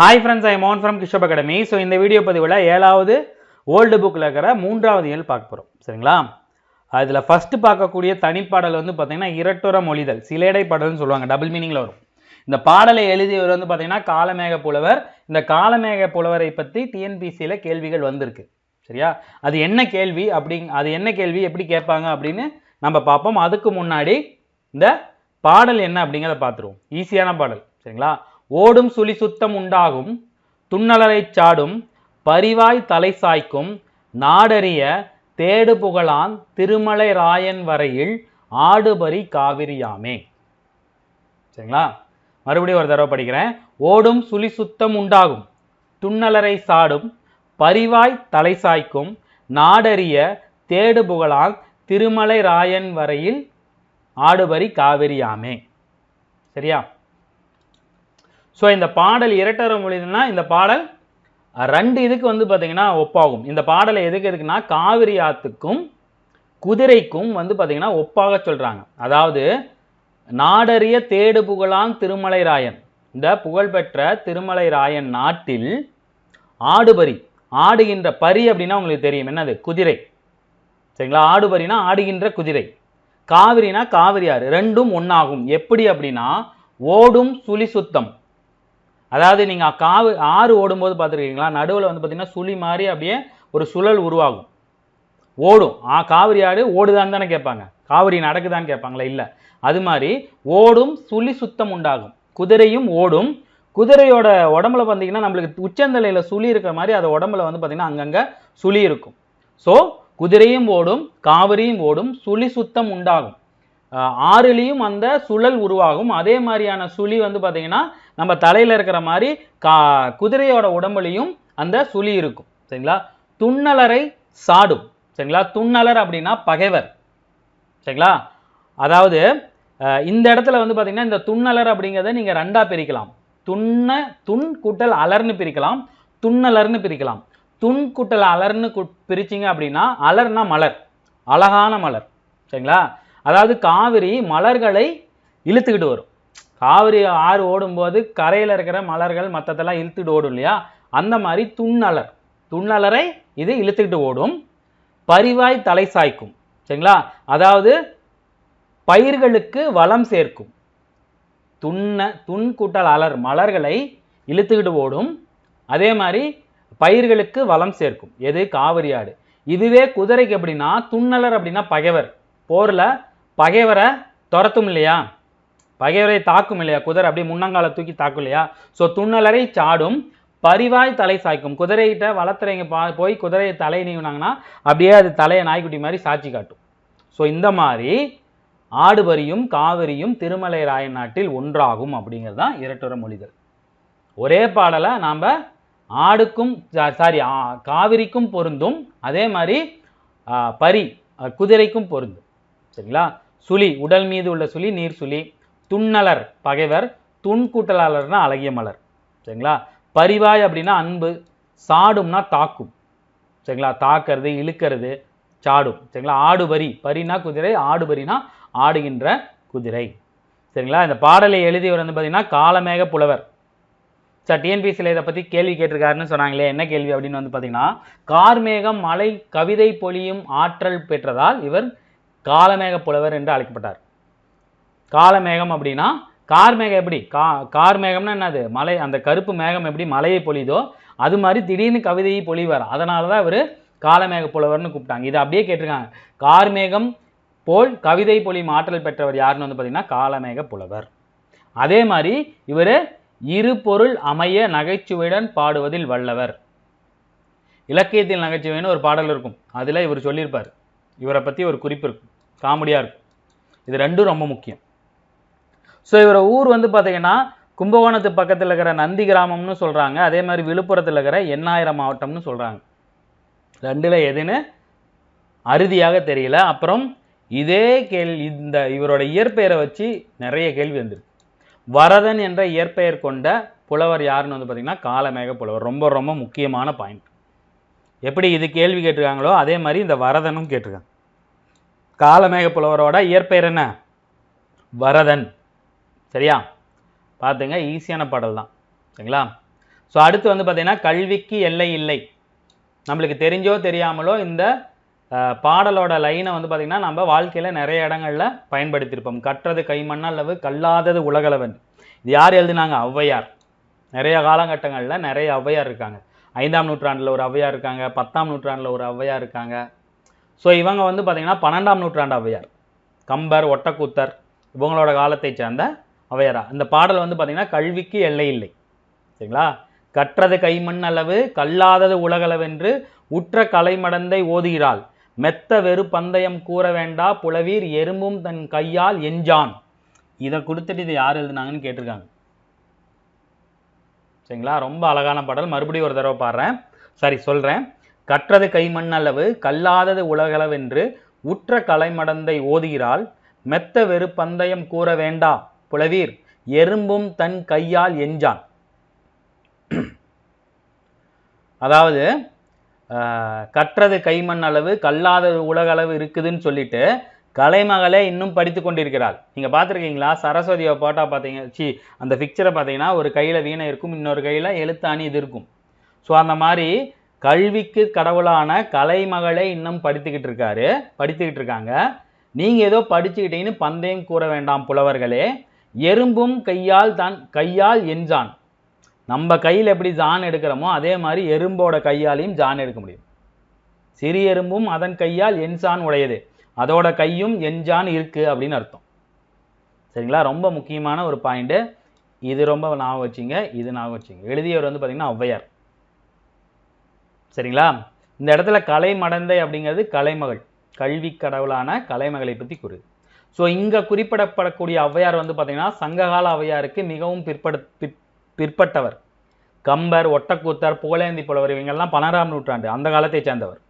Hi friends I மோன் from கிஷப் academy so இந்த வீடியோ பதிவில் ஏழாவது ஓல்டு புக்கில் இருக்கிற மூன்றாவது இயல் பார்க்க போகிறோம் சரிங்களா? அதில் ஃபஸ்ட்டு பார்க்கக்கூடிய தனிப்பாடல் வந்து பார்த்தீங்கன்னா இரட்டுற மொழிதல் சிலேடை பாடல்னு சொல்லுவாங்க. டபுள் மீனிங்கில் வரும். இந்த பாடலை எழுதியவர் வந்து பார்த்தீங்கன்னா காலமேக புலவர். இந்த காலமேக புலவரை பற்றி டிஎன்பிசியில் கேள்விகள் வந்திருக்கு. சரியா? அது என்ன கேள்வி அப்படி அது என்ன கேள்வி எப்படி கேட்பாங்க அப்படின்னு நம்ம பார்ப்போம். அதுக்கு முன்னாடி இந்த பாடல் என்ன அப்படிங்கிறத பார்த்துருவோம். ஈஸியான பாடல். சரிங்களா? ஓடும் சுழி சுத்தம் உண்டாகும் துண்ணலரை சாடும் பரிவாய் தலை சாய்க்கும் நாடறிய தேடு புகழான் திருமலை ராயன் வரையில் ஆடுபரி காவிரியாமே. சரிங்களா? மறுபடியும் ஒரு தடவை படிக்கிறேன். ஓடும் சுழி சுத்தம் உண்டாகும் துண்ணலரை சாடும் பரிவாய் தலை சாய்க்கும் நாடறிய தேடு புகழான் திருமலை ராயன் வரையில் ஆடுபரி காவிரியாமே. சரியா? ஸோ இந்த பாடல் இரட்டர மொழினா இந்த பாடல் ரெண்டு இதுக்கு வந்து பார்த்தீங்கன்னா ஒப்பாகும். இந்த பாடலை எதுக்கு எதுக்குன்னா காவிரி ஆத்துக்கும் குதிரைக்கும் வந்து பார்த்தீங்கன்னா ஒப்பாக சொல்கிறாங்க அதாவது நாடறிய தேடு புகழான் திருமலை ராயன். இந்த புகழ்பெற்ற திருமலை ராயன் நாட்டில் ஆடுபரி ஆடுகின்ற பரி அப்படின்னா உங்களுக்கு தெரியும். என்னது? குதிரை. சரிங்களா? ஆடுபரினா ஆடுகின்ற குதிரை. காவிரினா காவிரி ஆறு ரெண்டும் ஒன்றாகும் எப்படி அப்படின்னா ஓடும் சுழி சுத்தம் அதாவது நீங்கள் காவு ஆறு ஓடும்போது பார்த்துருக்கீங்களா? நடுவில் வந்து பார்த்தீங்கன்னா சுழி மாதிரி அப்படியே ஒரு சுழல் உருவாகும். ஓடும். ஆ காவிரி ஆடு ஓடுதான்னு தானே கேட்பாங்க. காவிரி நடக்குதான்னு கேட்பாங்களா இல்லை. அது மாதிரி ஓடும் சுழி சுத்தம் உண்டாகும். குதிரையும் ஓடும். குதிரையோட உடம்புல பார்த்தீங்கன்னா நம்மளுக்கு உச்சந்தலையில் சுழி இருக்கிற மாதிரி அது உடம்புல வந்து பார்த்தீங்கன்னா அங்கங்கே சுழி இருக்கும். ஸோ குதிரையும் ஓடும் காவிரியும் ஓடும் சுழி சுத்தம் உண்டாகும். ஆஹ் ஆறுலேயும் அந்த சுழல் உருவாகும். அதே மாதிரியான சுழி வந்து பார்த்தீங்கன்னா நம்ம தலையில் இருக்கிற மாதிரி கா குதிரையோட உடம்புலையும் அந்த சுழி இருக்கும். சரிங்களா? துண்ணலரை சாடும். சரிங்களா? துண்ணலர் அப்படின்னா பகைவர். சரிங்களா? அதாவது இந்த இடத்துல வந்து பார்த்தீங்கன்னா இந்த துண்ணலர் அப்படிங்கிறத நீங்கள் ரெண்டாக பிரிக்கலாம். துண்ண துண் கூட்டல் அலர்னு பிரிக்கலாம். துண்ணலர்னு பிரிக்கலாம். துண் கூட்டல் அலர்னு பிரிச்சிங்க அப்படின்னா அலர்னா மலர். அழகான மலர். சரிங்களா? அதாவது காவிரி மலர்களை இழுத்துக்கிட்டு வரும். காவிரி ஆறு ஓடும்போது கரையில் இருக்கிற மலர்கள் மற்றதெல்லாம் இழுத்துக்கிட்டு ஓடும் இல்லையா? அந்த மாதிரி துண்ணலர். துண்ணலரை இது இழுத்துக்கிட்டு ஓடும். பரிவாய் தலை சாய்க்கும். சரிங்களா? அதாவது பயிர்களுக்கு வளம் சேர்க்கும். துண்ண துண் கூட்டல் அலர் மலர்களை இழுத்துக்கிட்டு ஓடும். அதே மாதிரி பயிர்களுக்கு வளம் சேர்க்கும். எது? காவிரி ஆடு. இதுவே குதிரைக்கு எப்படின்னா துண்ணலர் அப்படின்னா பகைவர். போரில் பகைவரை துரத்தும் இல்லையா? பகைவரை தாக்கும் இல்லையா? குதிரை அப்படியே முன்னங்கால தூக்கி தாக்கும் இல்லையா? ஸோ துண்ணலரை சாடும் பரிவாய் தலை சாய்க்கும். குதிரைகிட்ட வளர்த்துறவங்க பா போய் குதிரையை தலை நீவினாங்கன்னா அப்படியே அது தலையை நாய்க்குட்டி மாதிரி சாட்சி காட்டும். ஸோ இந்த மாதிரி ஆடுபரியும் காவிரியும் திருமலை ராயன் நாட்டில் ஒன்றாகும் அப்படிங்கிறது தான் இரட்டுற மொழிகள். ஒரே பாடலை நாம் ஆடுக்கும் சாரி காவிரிக்கும் பொருந்தும் அதே மாதிரி பரி குதிரைக்கும் பொருந்தும். சரிங்களா? சுழி உடல் மீது உள்ள சுழி நீர் சுழி. துண்ணலர் பகைவர் துண்கூட்டலாளர்னா அழகிய மலர். சரிங்களா? பரிவாய் அப்படின்னா அன்பு சாடும்னா தாக்கும். சரிங்களா? தாக்கிறது இழுக்கிறது சாடும். சரிங்களா? ஆடுபரி பரினா குதிரை ஆடுபரினா ஆடுகின்ற குதிரை. சரிங்களா? இந்த பாடலை எழுதியவர் வந்து பார்த்தீங்கன்னா காலமேக புலவர். சார் டிஎன்பிசியில் இதை பற்றி கேள்வி கேட்டிருக்காருன்னு சொன்னாங்களே என்ன கேள்வி அப்படின்னு வந்து பார்த்தீங்கன்னா கார்மேகம் மலை கவிதை பொழியும் ஆற்றல் பெற்றதால் இவர் காலமேக புலவர் என்று அழைக்கப்பட்டார். காலமேகம் அப்படின்னா கார்மேகம் எப்படி? கா கார்மேகம்னா என்னது? மலை அந்த கருப்பு மேகம் எப்படி மலையை பொழிதோ அது மாதிரி திடீர்னு கவிதையை பொழிவார். அதனால தான் இவர் காலமேக புலவர்னு கூப்பிட்டாங்க. இதை அப்படியே கேட்டிருக்காங்க. கார்மேகம் போல் கவிதை பொழியும் மாற்றல் பெற்றவர் யாருன்னு வந்து பார்த்தீங்கன்னா காலமேக புலவர். அதே மாதிரி இவர் இரு பொருள் அமைய நகைச்சுவையுடன் பாடுவதில் வல்லவர். இலக்கியத்தில் நகைச்சுவைன்னு ஒரு பாடல் இருக்கும். அதில் இவர் சொல்லியிருப்பார். இவரை பற்றி ஒரு குறிப்பு இருக்கும். காமெடியாக இருக்கும். இது ரெண்டும் ரொம்ப முக்கியம். ஸோ இவரை ஊர் வந்து பார்த்தீங்கன்னா கும்பகோணத்து பக்கத்தில் இருக்கிற நந்தி கிராமம்னு சொல்கிறாங்க அதே மாதிரி விழுப்புரத்தில் இருக்கிற எண்ணாயிரம் மாவட்டம்னு சொல்கிறாங்க ரெண்டில் எதுன்னு அறுதியாக தெரியல. அப்புறம் இதே கேள்வி இந்த இவரோட இயற்பெயரை வச்சு நிறைய கேள்வி வந்துருக்கு. வரதன் என்ற இயற்பெயர் கொண்ட புலவர் யாருன்னு வந்து பார்த்திங்கன்னா காலமேக புலவர். ரொம்ப ரொம்ப முக்கியமான பாயிண்ட் எப்படி இது கேள்வி கேட்டிருக்காங்களோ அதே மாதிரி இந்த வரதனும் கேட்டிருக்காங்க. காலமேக புலவரோட இயற்பெயர் என்ன? வரதன். சரியா? பார்த்துங்க ஈஸியான பாடல் தான் சரிங்களா? ஸோ அடுத்து வந்து பார்த்தீங்கன்னா கல்விக்கு எல்லை இல்லை. நம்மளுக்கு தெரிஞ்சோ தெரியாமலோ இந்த பாடலோட லைனை வந்து பார்த்திங்கன்னா நம்ம வாழ்க்கையில் நிறைய இடங்களில் பயன்படுத்தியிருப்போம். கற்றது கைமண்ணளவு கல்லாதது உலகளவன். இது யார் எழுதுனாங்க? ஔவையார். நிறைய காலகட்டங்களில் நிறைய ஔவையார் இருக்காங்க. ஐந்தாம் நூற்றாண்டில் ஒரு ஔவையார் இருக்காங்க. பத்தாம் நூற்றாண்டில் ஒரு ஔவையார் இருக்காங்க. ஸோ இவங்க வந்து பார்த்திங்கன்னா பன்னெண்டாம் நூற்றாண்டு ஔவையார். கம்பர் ஒட்டக்கூத்தர் இவங்களோட காலத்தை சேர்ந்த ஔவையாரா இந்த பாடல் வந்து பார்த்திங்கன்னா கல்விக்கு எல்லை இல்லை சரிங்களா? கற்றது கைமண் அளவு கல்லாதது உலகளவென்று உற்ற கலைமடந்தை ஓதுகிறாள். மெத்த வெறு பந்தயம் கூற வேண்டா புலவீர் எறும்பும் தன் கையால் எஞ்சான். இதை கொடுத்துட்டு இதை யார் எழுதுனாங்கன்னு கேட்டிருக்காங்க. சரிங்களா? ரொம்ப அழகான பாடல். மறுபடியும் ஒரு தடவை பாடுறேன். சரி சொல்கிறேன் கற்றது கைமண் அளவு கல்லாதது உலகளவென்று உற்ற கலைமடந்தை ஓதுகிறாள். மெத்த வெறு பந்தயம் கூற வேண்டா புலவீர். எறும்பும் தன் கையால் எஞ்சான். அதாவது கற்றது கைமண் அளவு கல்லாதது உலகளவு இருக்குதுன்னு சொல்லிட்டு கலைமகளே இன்னும் படித்து கொண்டிருக்கிறாள். நீங்கள் பார்த்துருக்கீங்களா? சரஸ்வதியை போட்டா பார்த்தீங்க சி அந்த பிக்சரை பார்த்தீங்கன்னா ஒரு கையில் வீணை இருக்கும் இன்னொரு கையில் எழுத்தாணி இது இருக்கும். ஸோ அந்த மாதிரி கல்விக்கு கடவுளான கலைமகளே இன்னும் படித்துக்கிட்டு இருக்காரு படித்துக்கிட்டு இருக்காங்க. நீங்கள் ஏதோ படிச்சுக்கிட்டீங்கன்னு பந்தயம் கூற வேண்டாம் புலவர்களே. எறும்பும் கையால் தான் கையால் எஞ்சான். நம்ம கையில் எப்படி ஜான் எடுக்கிறோமோ அதே மாதிரி எறும்போட கையாலையும் ஜான் எடுக்க முடியும். சிறு எறும்பும் அதன் கையால் என்சான் உடையது. அதோட கையும் என்ஜான் இருக்கு அப்படின்னு அர்த்தம். சரிங்களா? ரொம்ப முக்கியமான ஒரு பாயிண்ட்டு இது ரொம்ப ஞாபகம் வச்சுங்க இது ஞாபகம் வச்சுங்க. எழுதியவர் வந்து பார்த்தீங்கன்னா ஔவையார். சரிங்களா? இந்த இடத்துல கலை மடந்தை அப்படிங்கிறது கலைமகள். கல்வி கடவுளான கலைமகளை பற்றி கூறுது. ஸோ இங்கே குறிப்பிடப்படக்கூடிய ஔவையார் வந்து பார்த்தீங்கன்னா சங்ககால ஔவையாருக்கு மிகவும் பிற்பட பிற்- பிற்பட்டவர். கம்பர் ஒட்டக்கூத்தர் புகழேந்தி புலவர் இவங்கெல்லாம் பன்னெண்டாம் நூற்றாண்டு அந்த காலத்தை சேர்ந்தவர்.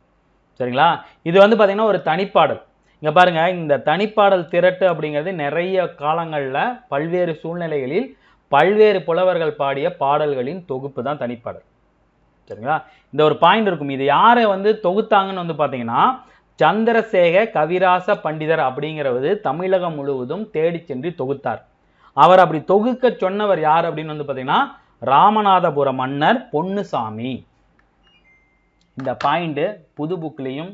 சரிங்களா? இது வந்து பார்த்தீங்கன்னா ஒரு தனிப்பாடல். இங்கே பாருங்க இந்த தனிப்பாடல் திரட்டு அப்படிங்கிறது நிறைய காலங்களில் பல்வேறு சூழ்நிலைகளில் பல்வேறு புலவர்கள் பாடிய பாடல்களின் தொகுப்பு தான் தனிப்பாடல். சரிங்களா? இந்த ஒரு பாயிண்ட் இருக்கும். இது யாரை வந்து தொகுத்தாங்கன்னு வந்து பார்த்தீங்கன்னா சந்திரசேக கவிராச பண்டிதர் அப்படிங்கிறவது தமிழகம் முழுவதும் தேடி சென்று தொகுத்தார். அவர் அப்படி தொகுக்க சொன்னவர் யார் அப்படின்னு வந்து பார்த்தீங்கன்னா ராமநாதபுர மன்னர் பொன்னுசாமி. இந்த பாயிண்ட்டு புது புக்லேயும்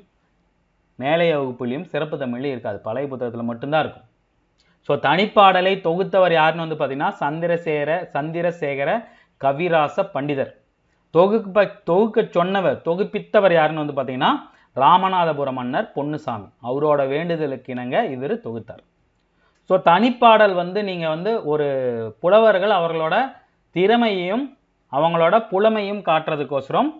மேலைய வகுப்புலையும் சிறப்பு தமிழ்லையும் இருக்காது. பழைய புத்தகத்தில் மட்டும்தான் இருக்கும். ஸோ தனிப்பாடலை தொகுத்தவர் யாருன்னு வந்து பார்த்தீங்கன்னா சந்திரசேகர சந்திரசேகர கவிராச பண்டிதர். தொகுப்ப தொகுக்க சொன்னவர் தொகுப்பித்தவர் யாருன்னு வந்து பார்த்தீங்கன்னா ராமநாதபுர மன்னர் பொன்னுசாமி. அவரோட வேண்டுதலுக்கு இணங்க இவர் தொகுத்தார். ஸோ தனிப்பாடல் வந்து நீங்கள் வந்து ஒரு புலவர்கள் அவர்களோட திறமையையும் அவங்களோட புலமையும் காட்டுறதுக்கோசரம்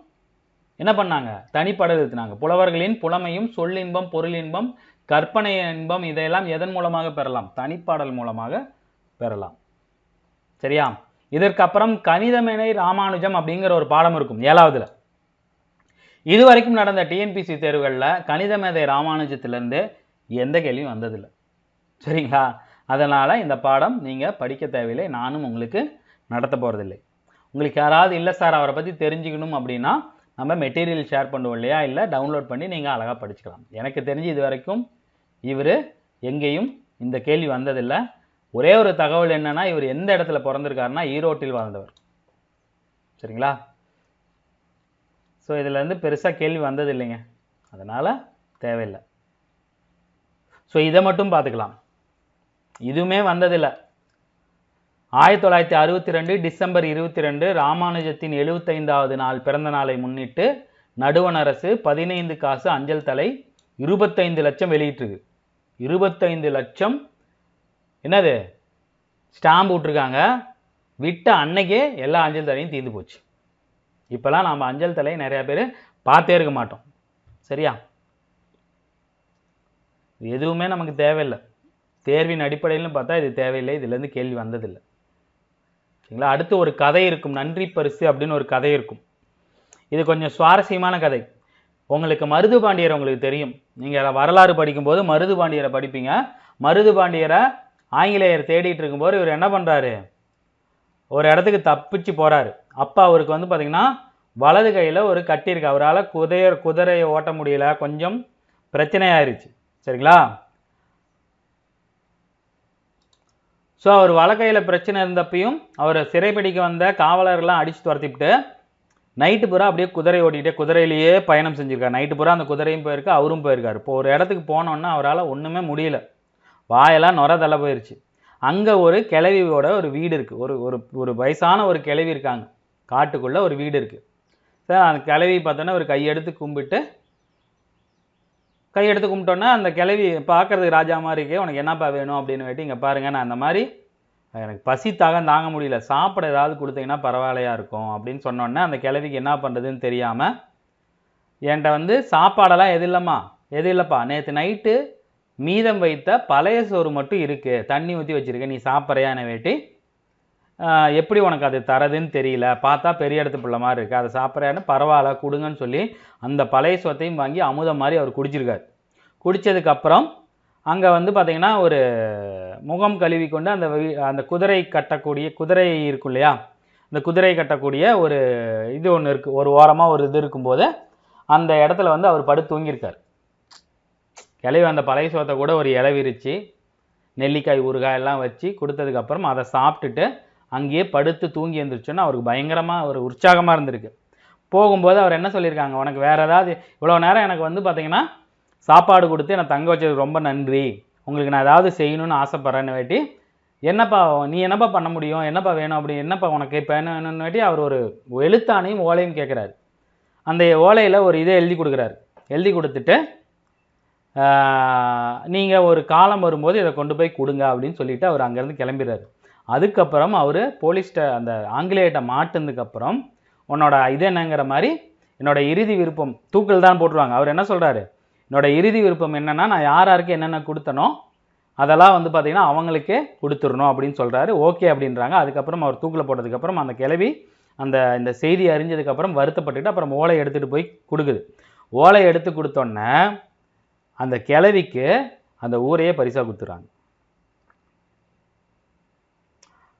என்ன பண்ணாங்க? தனிப்பாடல் எழுத்துனாங்க புலவர்களின் புலமையும் சொல்லின்பம் பொருளின்பம் கற்பனை இன்பம் இதையெல்லாம் எதன் மூலமாக பெறலாம்? தனிப்பாடல் மூலமாக பெறலாம். சரியா? இதற்கப்புறம் கணிதமேனை ராமானுஜம் அப்படிங்கிற ஒரு பாடம் இருக்கும். ஏழாவதுல. இது வரைக்கும் நடந்த டிஎன்பிசி தேர்வுகளில் கணித மேதை ராமானுஜத்திலேருந்து எந்த கேள்வியும் வந்ததில்லை. சரிங்களா? அதனால் இந்த பாடம் நீங்கள் படிக்க தேவையில்லை. நானும் உங்களுக்கு நடத்த போகிறதில்லை உங்களுக்கு யாராவது இல்லை சார் அவரை பற்றி தெரிஞ்சுக்கணும் அப்படின்னா நம்ம மெட்டீரியல் ஷேர் பண்ணுவோம் இல்லையா? இல்லை டவுன்லோட் பண்ணி நீங்கள் அழகாக படிச்சுக்கலாம். எனக்கு தெரிஞ்சு இது வரைக்கும் இவர் எங்கேயும் இந்த கேள்வி வந்ததில்லை. ஒரே ஒரு தகவல் என்னென்னா இவர் எந்த இடத்துல பிறந்திருக்காருன்னா ஈரோட்டில் வாழ்ந்தவர். சரிங்களா? ஸோ இதில் இருந்து பெருசாக கேள்வி வந்தது இல்லைங்க அதனால் தேவையில்லை. ஸோ இதை மட்டும் பார்த்துக்கலாம். இதுவுமே வந்ததில்லை. ஆயிரத்தி தொள்ளாயிரத்தி அறுபத்தி ரெண்டு டிசம்பர் இருபத்தி ரெண்டு ராமானுஜத்தின் எழுபத்தைந்தாவது நாள் பிறந்த நாளை முன்னிட்டு நடுவண் அரசு பதினைந்து காசு அஞ்சல் தலை இருபத்தைந்து லட்சம் வெளியிட்டிருக்கு. இருபத்தைந்து லட்சம் என்னது? ஸ்டாம்ப் விட்ருக்காங்க விட்ட அன்னைக்கே எல்லா அஞ்சல் தலையும் தீர்ந்து போச்சு. இப்போலாம் நாம் அஞ்சல் தலையை நிறையா பேர் பார்த்தே இருக்க மாட்டோம். சரியா? எதுவுமே நமக்கு தேவையில்லை. தேர்வின் அடிப்படையிலும் பார்த்தா இது தேவையில்லை. இதுலேருந்து கேள்வி வந்ததில்லை. சரிங்களா? அடுத்து ஒரு கதை இருக்கும். நன்றி பரிசு அப்படின்னு ஒரு கதை இருக்கும். இது கொஞ்சம் சுவாரஸ்யமான கதை. உங்களுக்கு மருது பாண்டியர் உங்களுக்கு தெரியும். நீங்கள் வரலாறு படிக்கும்போது மருது பாண்டியரை படிப்பீங்க. மருது பாண்டியரை ஆங்கிலேயர் தேடிட்டு இருக்கும்போது இவர் என்ன பண்ணுறாரு ஒரு இடத்துக்கு தப்பிச்சு போகிறாரு அப்போ அவருக்கு வந்து பார்த்திங்கன்னா வலது கையில் ஒரு கட்டி இருக்கு. அவரால் குதிரை குதிரையை ஓட்ட முடியல. கொஞ்சம் பிரச்சனையாயிருச்சு. சரிங்களா? ஸோ அவர் வலக்கையில் பிரச்சனை இருந்தப்பையும் அவர் சிறைப்பிடிக்க வந்த காவலர்லாம் அடித்து துரத்திவிட்டு நைட்டு பூரா அப்படியே குதிரை ஓட்டிகிட்டே குதிரையிலேயே பயணம் செஞ்சுருக்காரு. நைட்டு பூரா அந்த குதிரையும் போயிருக்கு அவரும் போயிருக்காரு. இப்போ ஒரு இடத்துக்கு போனோன்னா அவரால் ஒன்றுமே முடியல. வாயெல்லாம் நுர தள்ள போயிருச்சு. அங்கே ஒரு கிழவியோட ஒரு வீடு இருக்குது ஒரு ஒரு ஒரு வயசான ஒரு கிழவி இருக்காங்க. காட்டுக்குள்ளே ஒரு வீடு இருக்குது சார் அந்த கிளவி பார்த்தோன்னா ஒரு கையெடுத்து கும்பிட்டு கையெடுத்து கும்பிட்டோன்னே அந்த கிளவி பார்க்குறதுக்கு ராஜா மாதிரி இருக்கே உனக்கு என்னப்பா வேணும் அப்படின்னு கேட்டு இங்கே பாருங்கள் நான் அந்த மாதிரி எனக்கு பசி தாகம் தாங்க முடியல. சாப்பிட ஏதாவது கொடுத்தீங்கன்னா பரவாயில்லையா இருக்கும். அப்படின்னு சொன்னோன்னே அந்த கிளவிக்கு என்ன பண்ணுறதுன்னு தெரியாமல் என்கிட்ட வந்து சாப்பாடெல்லாம் எது இல்லைம்மா? எது இல்லைப்பா? நேற்று நைட்டு மீதம் வைத்த பழைய சோறு மட்டும் இருக்குது தண்ணி ஊற்றி வச்சுருக்கேன். நீ சாப்பிட்றியான வேட்டி எப்படி உனக்கு அது தரதுன்னு தெரியல. பார்த்தா பெரிய இடத்து பிள்ளை மாதிரி இருக்குது அதை சாப்பிட்றியான்னு பரவாயில்ல கொடுங்கன்னு சொல்லி அந்த பழைய சோத்தையும் வாங்கி அமுதம் மாதிரி அவர் குடிச்சிருக்காரு. குடித்ததுக்கப்புறம் அங்கே வந்து பார்த்திங்கன்னா ஒரு முகம் கழுவி கொண்டு அந்த அந்த குதிரை கட்டக்கூடிய குதிரை இருக்கும் இல்லையா? இந்த குதிரை கட்டக்கூடிய ஒரு இது ஒன்று இருக்குது ஒரு ஓரமாக ஒரு இது இருக்கும்போது அந்த இடத்துல வந்து அவர் படுத்து தூங்கியிருக்கார். கிளவி அந்த பழைய சோத்தை கூட ஒரு இலை விரித்து நெல்லிக்காய் ஊறுகாய் எல்லாம் வச்சு கொடுத்ததுக்கப்புறம் அதை சாப்பிட்டுட்டு அங்கேயே படுத்து தூங்கி எழுந்திரிச்சோன்னா அவருக்கு பயங்கரமாக ஒரு உற்சாகமாக இருந்திருக்கு. போகும்போது அவர் என்ன சொல்லியிருக்காங்க? உனக்கு வேறு ஏதாவது இவ்வளோ நேரம் எனக்கு வந்து பார்த்தீங்கன்னா சாப்பாடு கொடுத்து என்னை தங்க வச்சதுக்கு ரொம்ப நன்றி. உங்களுக்கு நான் ஏதாவது செய்யணும்னு ஆசைப்பட்றேன்னு வேட்டி என்னப்பா நீ என்னப்பா பண்ண முடியும்? என்னப்பா வேணும் அப்படி என்னப்பா உனக்கு இப்போ என்ன வேணும்னு வேட்டி அவர் ஒரு எழுத்தானையும் ஓலையும் கேட்குறாரு. அந்த ஓலையில் ஒரு இதை எழுதி கொடுக்குறாரு. எழுதி கொடுத்துட்டு நீங்கள் ஒரு காலம் வரும்போது இதை கொண்டு போய் கொடுங்க அப்படின்னு சொல்லிவிட்டு அவர் அங்கேருந்து கிளம்பிடுறாரு. அதுக்கப்புறம் அவர் போலீஸ்ட்ட அந்த ஆங்கிலேயர்கிட்ட மாட்டுனதுக்கப்புறம் உன்னோட இது என்னங்கிற மாதிரி என்னோட இறுதி விருப்பம் தூக்கல் தான் போட்டுருவாங்க. அவர் என்ன சொல்கிறாரு என்னோட இறுதி விருப்பம் என்னென்னா நான் யார் யாருக்கு என்னென்ன கொடுத்தனோ அதெல்லாம் வந்து பார்த்திங்கன்னா அவங்களுக்கே கொடுத்துடணும் அப்படின்னு சொல்கிறாரு ஓகே அப்படின்றாங்க. அதுக்கப்புறம் அவர் தூக்கில் போட்டதுக்கப்புறம் அந்த கிளவி அந்த இந்த செய்தி அறிஞ்சதுக்கப்புறம் வருத்தப்பட்டுக்கிட்டு அப்புறம் ஓலை எடுத்துகிட்டு போய் கொடுக்குது. ஓலை எடுத்து கொடுத்தோன்னே அந்த கிளவிக்கு அந்த ஊரையே பரிசாக கொடுத்துட்றாங்க.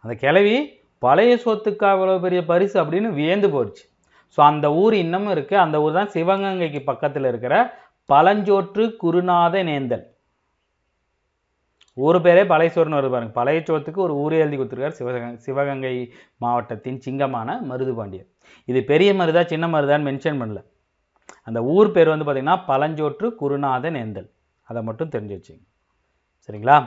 அந்த கிளவி பழைய சொத்துக்கு அவ்வளோ பெரிய பரிசு அப்படின்னு வியந்து போயிடுச்சு ஸோ அந்த ஊர் இன்னமும் இருக்குது அந்த ஊர் தான் சிவகங்கைக்கு பக்கத்தில் இருக்கிற பழஞ்சோற்று குருநாத நேந்தல். ஊர் பேரே பழையசோர்னு வருது பாருங்க. பழைய சோத்துக்கு ஒரு ஊரே எழுதி கொடுத்துருக்காரு சிவகங்கை சிவகங்கை மாவட்டத்தின் சிங்கமான மருதுபாண்டியர் இது பெரிய மருதா சின்ன மருதான்னு மென்ஷன் பண்ணல. அந்த ஊர் பேர் வந்து பார்த்திங்கன்னா பழஞ்சோற்று குருநாத நேந்தல். அதை மட்டும் தெரிஞ்சு வச்சுங்க. சரிங்களா?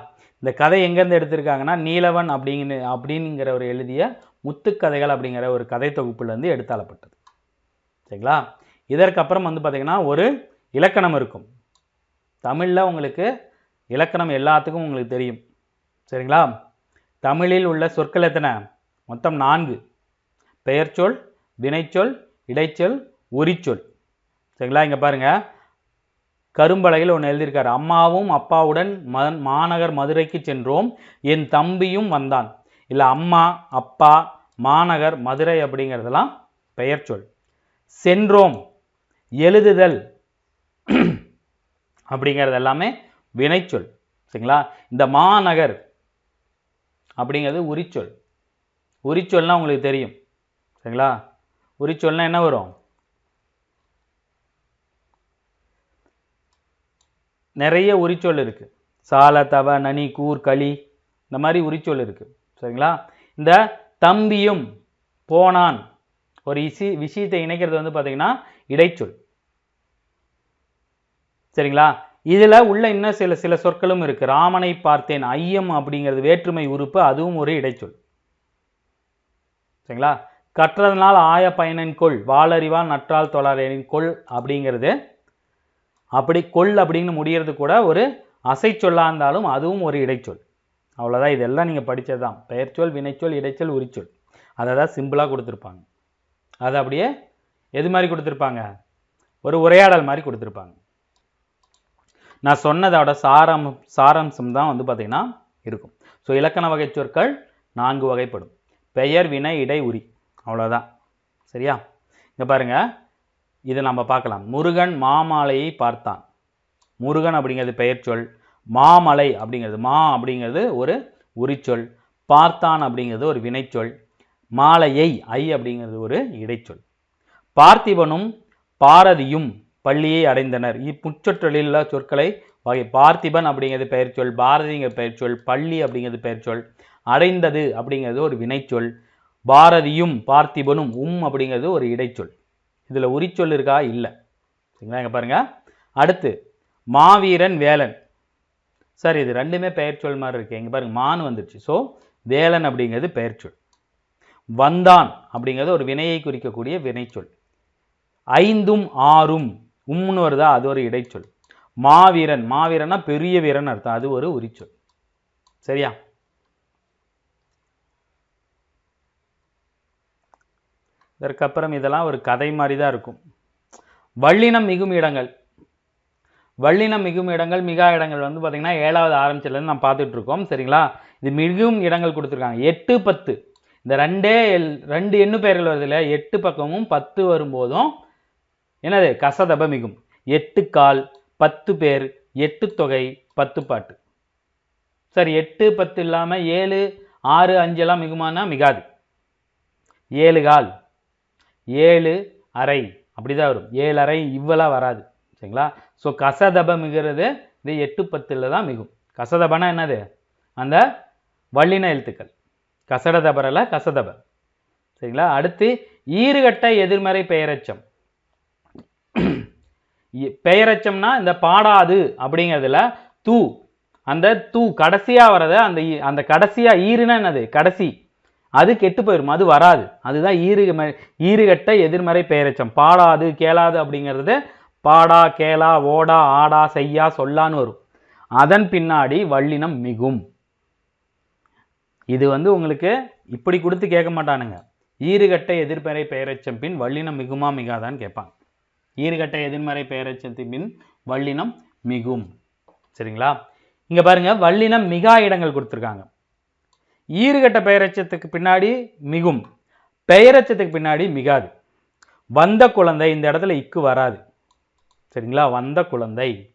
இந்த கதை எங்கேருந்து எடுத்திருக்காங்கன்னா நீலவன் அப்படிங்கிற அப்படிங்கிறவர் எழுதிய முத்துக்கதைகள் அப்படிங்கிற ஒரு கதை தொகுப்புலேருந்து எடுத்தாளப்பட்டது. சரிங்களா? இதற்கப்புறம் வந்து பார்த்திங்கன்னா ஒரு இலக்கணம் இருக்கும். தமிழில் உங்களுக்கு இலக்கணம் எல்லாத்துக்கும் உங்களுக்கு தெரியும். சரிங்களா? தமிழில் உள்ள சொற்கள் எத்தனை? மொத்தம் நான்கு. பெயர்ச்சொல் வினைச்சொல் இடைச்சொல் உரிச்சொல். சரிங்களா? இங்கே பாருங்கள் கரும்பலகையில் ஒன்று எழுதியிருக்கார். அம்மாவும் அப்பாவுடன் ம மாநகர் மதுரைக்கு சென்றோம். என் தம்பியும் வந்தான். இல்லை அம்மா அப்பா மாநகர் மதுரை அப்படிங்கிறதெல்லாம் பெயர் சொல். சென்றோம். எழுதுதல் அப்படிங்கிறது எல்லாமே வினைச்சொல் சரிங்களா? இந்த மாநகர் அப்படிங்கிறது உரிச்சொல். உரிச்சொல்னால் உங்களுக்கு தெரியும். சரிங்களா? உரிச்சொல்னால் என்ன வரும்? நிறைய உரிச்சொல் இருக்குது சால தவ நனி கூர் களி இந்த மாதிரி உரிச்சொல் இருக்குது சரிங்களா? இந்த தம்பியும் போனான். ஒரு இசி விஷயத்தை இணைக்கிறது வந்து பார்த்தீங்கன்னா இடைச்சொல். சரிங்களா? இதில் உள்ள இன்னும் சில சில சொற்களும் இருக்குது ராமனை பார்த்தேன் ஐயம் அப்படிங்கிறது வேற்றுமை உறுப்பு அதுவும் ஒரு இடைச்சொல். சரிங்களா? கற்றதனால் ஆய பயனின் கொள் வாளறிவால் நற்றால் தொழாரின் கொள் அப்படிங்கிறது அப்படி கொள் அப்படின்னு முடியறது கூட ஒரு அசைச்சொல்லா இருந்தாலும் அதுவும் ஒரு இடைச்சொல். அவ்வளோதான் இதெல்லாம் நீங்கள் படித்தது தான் பெயர்ச்சொல் வினைச்சொல் இடைச்சொல் உரிச்சொல் அதை தான் சிம்பிளாக கொடுத்துருப்பாங்க. அது அப்படியே எது மாதிரி கொடுத்துருப்பாங்க? ஒரு உரையாடல் மாதிரி கொடுத்துருப்பாங்க. நான் சொன்னதோட சாரம் சாராம்சம் தான் வந்து பார்த்திங்கன்னா இருக்கும். ஸோ இலக்கண வகை சொற்கள் நான்கு வகைப்படும். பெயர் வினை இடை உரி. அவ்வளோதான் சரியா? இங்கே பாருங்கள் இதை நம்ம பார்க்கலாம். முருகன் மாமாலையை பார்த்தான். முருகன் அப்படிங்கிறது பெயர் சொல். மாமலை அப்படிங்கிறது மா அப்படிங்கிறது ஒரு உரிச்சொல். பார்த்தான் அப்படிங்கிறது ஒரு வினைச்சொல். மாலையை ஐ அப்படிங்கிறது ஒரு இடைச்சொல். பார்த்திபனும் பாரதியும் பள்ளியை அடைந்தனர். இப்புச்சொற்றலில் சொற்களை வகை பார்த்திபன் அப்படிங்கிறது பெயர்ச்சொல் பாரதிங்கிற பெயர்ச்சொல் பள்ளி அப்படிங்கிறது பெயர்ச்சொல் அடைந்தது அப்படிங்கிறது ஒரு வினைச்சொல். பாரதியும் பார்த்திபனும் உம் அப்படிங்கிறது ஒரு இடைச்சொல். இதில் உரிச்சொல் இருக்கா? இல்லை. சரிங்களா? இங்கே பாருங்க. அடுத்து மாவீரன் வேலன். சார் இது ரெண்டுமே பெயர்ச்சொல் மாதிரி இருக்கு. இங்கே பாருங்க மான் வந்துருச்சு. ஸோ வேலன் அப்படிங்கிறது பெயர்ச்சொல் வந்தான் அப்படிங்கிறது ஒரு வினையை குறிக்கக்கூடிய வினைச்சொல் ஐந்தும் ஆறும் உம்னு வருதா? அது ஒரு இடைச்சொல். மாவீரன். மாவீரன்னா பெரிய வீரன் அர்த்தம். அது ஒரு உரிச்சொல். சரியா? இதற்கப்புறம் இதெல்லாம் ஒரு கதை மாதிரி தான் இருக்கும். வள்ளினம் மிகும் இடங்கள். வள்ளினம் மிகும் இடங்கள் மிகா இடங்கள் வந்து பார்த்திங்கன்னா ஏழாவது ஆரம்பிச்சிலேருந்து நான் பார்த்துட்ருக்கோம் சரிங்களா? இது மிகும் இடங்கள் கொடுத்துருக்காங்க. எட்டு பத்து. இந்த ரெண்டே எல் ரெண்டு எண்ணு பெயர்கள் வருது இல்லையா எட்டு பக்கமும் பத்து வரும்போதும் என்னது? கசதப மிகும். எட்டு கால் பத்து பேர் எட்டு தொகை பத்து பாட்டு. சரி எட்டு பத்து இல்லாமல் ஏழு ஆறு அஞ்செல்லாம் மிகுமானா மிகாது. ஏழு கால். ஏழு அரை அப்படிதான் வரும். ஏழு அரை இவ்வளவு வராது. சரிங்களா? ஸோ கசதப இது எட்டு பத்தில் தான் மிகும். கசதபனா என்னது? அந்த வல்லின எழுத்துக்கள். கசடதபரில் கசதப சரிங்களா? அடுத்து ஈறுகட்ட எதிர்மறை பெயரச்சம். பெயரச்சம்னா இந்த பாடாது அப்படிங்கிறதுல தூ. அந்த தூ கடைசியா வர்றது அந்த அந்த கடைசியா ஈறுனா என்னது? கடைசி. அது கெட்டு போயிடும் அது வராது. அதுதான் ஈறு ஈறுகட்ட எதிர்மறை பெயரச்சம் பாடாது கேளாது அப்படிங்கிறது பாடா கேளா ஓடா ஆடா செய்யா சொல்லான்னு வரும். அதன் பின்னாடி வள்ளினம் மிகும். இது வந்து உங்களுக்கு இப்படி கொடுத்து கேட்க மாட்டானுங்க. ஈறுகட்ட எதிர்மறை பெயரச்சம் பின் வள்ளினம் மிகுமா மிகாதான்னு கேட்பாங்க. ஈறுகட்ட எதிர்மறை பெயரச்சத்தின் பின் வள்ளினம் மிகும். சரிங்களா? இங்கே பாருங்க வள்ளினம் மிகா இடங்கள் கொடுத்துருக்காங்க. ஈறுகட்ட பெயரச்சத்துக்கு பின்னாடி மிகும். பெயரச்சத்துக்கு பின்னாடி மிகாது. வந்த குழந்தை இந்த இடத்துல இக்கு வராது. சரிங்களா? வந்த குழந்தை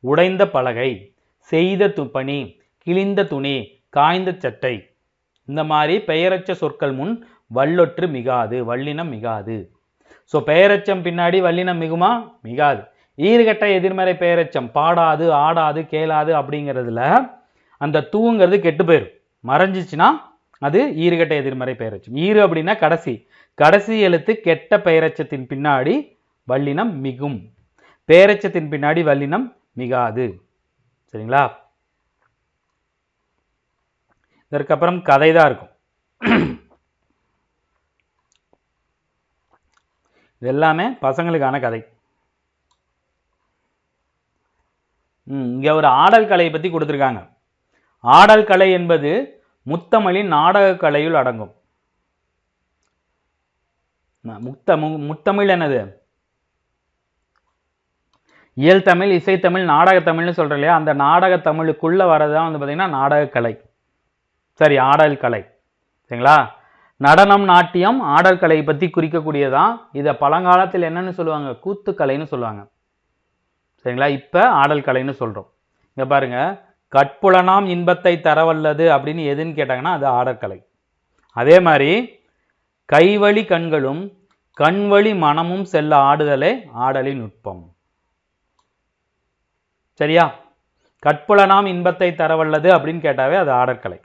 உடைந்த பலகை செய்த துப்பணி கிழிந்த துணி காய்ந்த சட்டை. இந்த மாதிரி பெயரச்ச சொற்கள் முன் வல்லொற்று மிகாது வல்லினம் மிகாது. ஸோ பெயரச்சம் பின்னாடி வல்லினம் மிகுமா? மிகாது. ஈறுகட்ட எதிர்மறை பெயரச்சம் பாடாது ஆடாது கேளாது அப்படிங்கிறதுல அந்த தூங்கிறது கெட்டு போயிடும் மறைஞ்சிச்சுன்னா அது ஈறுகட்ட எதிர்மறை பெயரச்சம் ஈறு அப்படின்னா கடைசி. கடைசி எழுத்து கெட்ட பெயரச்சத்தின் பின்னாடி வல்லினம் மிகும். பேரச்சத்தின் பின்னாடி வல்லினம் மிகாது. சரிங்களா? இதற்கப்புறம் கதை தான் இருக்கும். இது எல்லாமே பசங்களுக்கான கதை. இங்கே இங்க ஒரு ஆடல் கலையை பத்தி கொடுத்துருக்காங்க. ஆடல் கலை என்பது முத்தமிழின் நாடக கலையுள் அடங்கும். முத்த முத்தமிழ் என்னது? இயல் தமிழ் இசைத்தமிழ் நாடகத்தமிழ்னு சொல்கிறோம் இல்லையா? அந்த நாடகத்தமிழுக்குள்ளே வரதான் வந்து பார்த்தீங்கன்னா நாடகக்கலை சரி ஆடல் கலை. சரிங்களா? நடனம் நாட்டியம் ஆடல் கலையை பற்றி குறிக்கக்கூடியதான் இதை பழங்காலத்தில் என்னன்னு சொல்லுவாங்க? கூத்துக்கலைன்னு சொல்லுவாங்க. சரிங்களா? இப்போ ஆடல் கலைன்னு சொல்கிறோம் இங்கே பாருங்க. கட்புலனாம் இன்பத்தை தரவல்லது அப்படின்னு எதுன்னு கேட்டாங்கன்னா அது ஆடற்கலை. அதே மாதிரி கைவழி கண்களும் கண்வழி மனமும் செல்ல ஆடுதலே ஆடலின் நுட்பம். சரியா? கட்புலனாம் இன்பத்தை தரவல்லது அப்படின்னு கேட்டாவே அது ஆடற்கலை.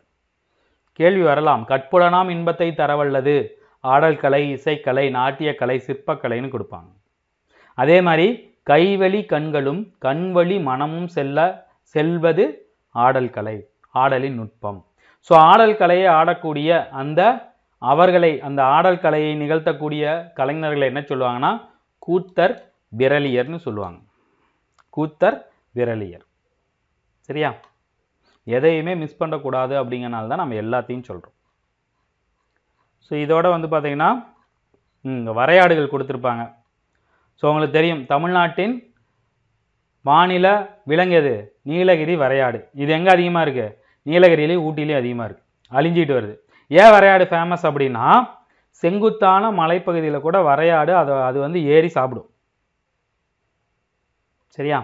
கேள்வி வரலாம். கட்புலனாம் இன்பத்தை தரவல்லது ஆடல் கலை இசைக்கலை நாட்டியக்கலை சிற்பக்கலைன்னு கொடுப்பாங்க. அதே மாதிரி கைவழி கண்களும் கண்வழி மனமும் செல்ல செல்வது ஆடல் கலை ஆடலின் நுட்பம். ஸோ ஆடல் கலையை ஆடக்கூடிய அந்த அவர்களை அந்த ஆடல் கலையை நிகழ்த்தக்கூடிய கலைஞர்களை என்ன சொல்லுவாங்கன்னா கூத்தர் விரலியர்னு சொல்லுவாங்க. கூத்தர் விரலியர். சரியா? எதையுமே மிஸ் பண்ணக்கூடாது அப்படிங்கிறனால தான் நம்ம எல்லாத்தையும் சொல்கிறோம் ஸோ இதோட வந்து பார்த்தீங்கன்னா இங்கே வரையாடுகள் கொடுத்துருப்பாங்க. ஸோ உங்களுக்கு தெரியும் தமிழ்நாட்டின் மாநில விலங்கு நீலகிரி வரையாடு. இது எங்கே அதிகமாக இருக்குது நீலகிரியிலையும் ஊட்டிலையும் அதிகமாக இருக்குது அழிஞ்சிட்டு வருது. ஏன் வரையாடு ஃபேமஸ் அப்படின்னா செங்குத்தான மலைப்பகுதியில் கூட வரையாடு அதை அது வந்து ஏறி சாப்பிடும். சரியா?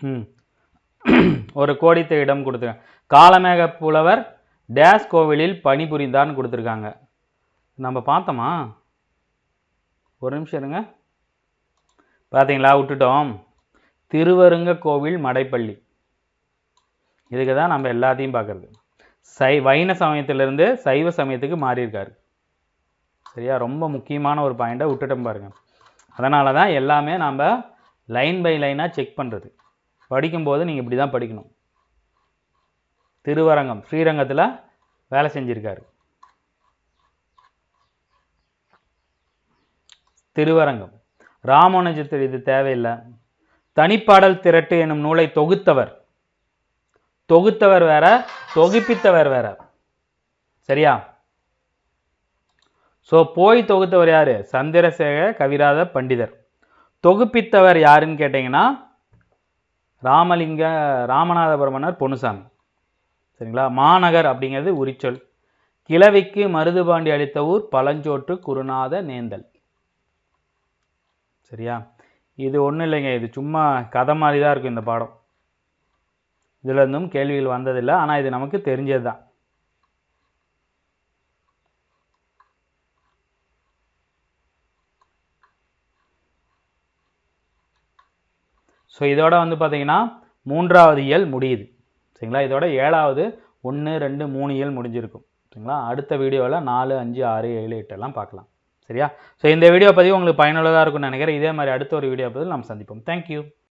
ம். ஒரு கோடித்த இடம் கொடுத்துருக்காங்க. காலமேக புலவர் டேஸ் கோவிலில் பணிபுரிந்தான்னு கொடுத்துருக்காங்க. நம்ம பார்த்தோமா? ஒரு நிமிஷம் இருங்க. பார்த்தீங்களா விட்டுட்டோம். திருவருங்க கோவில் மடைப்பள்ளி. இதுக்கு தான் நம்ம எல்லாத்தையும் பார்க்குறது சை வைண சமயத்திலிருந்து சைவ சமயத்துக்கு மாறியிருக்காரு. சரியா? ரொம்ப முக்கியமான ஒரு பாயிண்ட்டை விட்டுட்டோம் பாருங்க. அதனால தான் எல்லாமே நாம் லைன் பை லைனாக செக் பண்ணுறது படிக்கும்போது நீங்கள் இப்படி தான் படிக்கணும். திருவரங்கம் ஸ்ரீரங்கத்தில் வேலை செஞ்சிருக்காரு. திருவரங்கம். ராமானுஜத்தில் இது தேவையில்லை. தனிப்பாடல் திரட்டு எனும் நூலை தொகுத்தவர். தொகுத்தவர் வேற தொகுப்பித்தவர் வேற. சரியா? ஸோ போய் தொகுத்தவர் யாரு? சந்திரசேகர கவிராத பண்டிதர். தொகுப்பித்தவர் யாருன்னு கேட்டிங்கன்னா ராமலிங்க ராமநாதபுரமனர் பொன்னுசாமி. சரிங்களா? மாநகர் அப்படிங்கிறது உரிச்சொல். கிழவிக்கு மருதுபாண்டி அளித்த ஊர் பழஞ்சோற்று குருநாத நேந்தல். சரியா? இது ஒன்றும் இல்லைங்க. இது சும்மா கதை மாதிரி தான் இருக்கும் இந்த பாடம். இதுல இருந்தும் கேள்விகள் வந்ததில்லை. ஆனால் இது நமக்கு தெரிஞ்சது தான் ஸோ இதோட வந்து பார்த்தீங்கன்னா மூன்றாவது இயல் முடியுது. சரிங்களா? இதோட ஏழாவது ஒன்று ரெண்டு மூணு இயல் முடிஞ்சிருக்கும். சரிங்களா? அடுத்த வீடியோவில் நாலு அஞ்சு ஆறு ஏழு எட்டு எல்லாம் பார்க்கலாம். சரியா? ஸோ இந்த வீடியோ பதிவு உங்களுக்கு பயனுள்ளதாக இருக்கும்னு நினைக்கிறேன். இதே மாதிரி அடுத்த ஒரு வீடியோ பதிவு நம்ம சந்திப்போம். தேங்க்யூ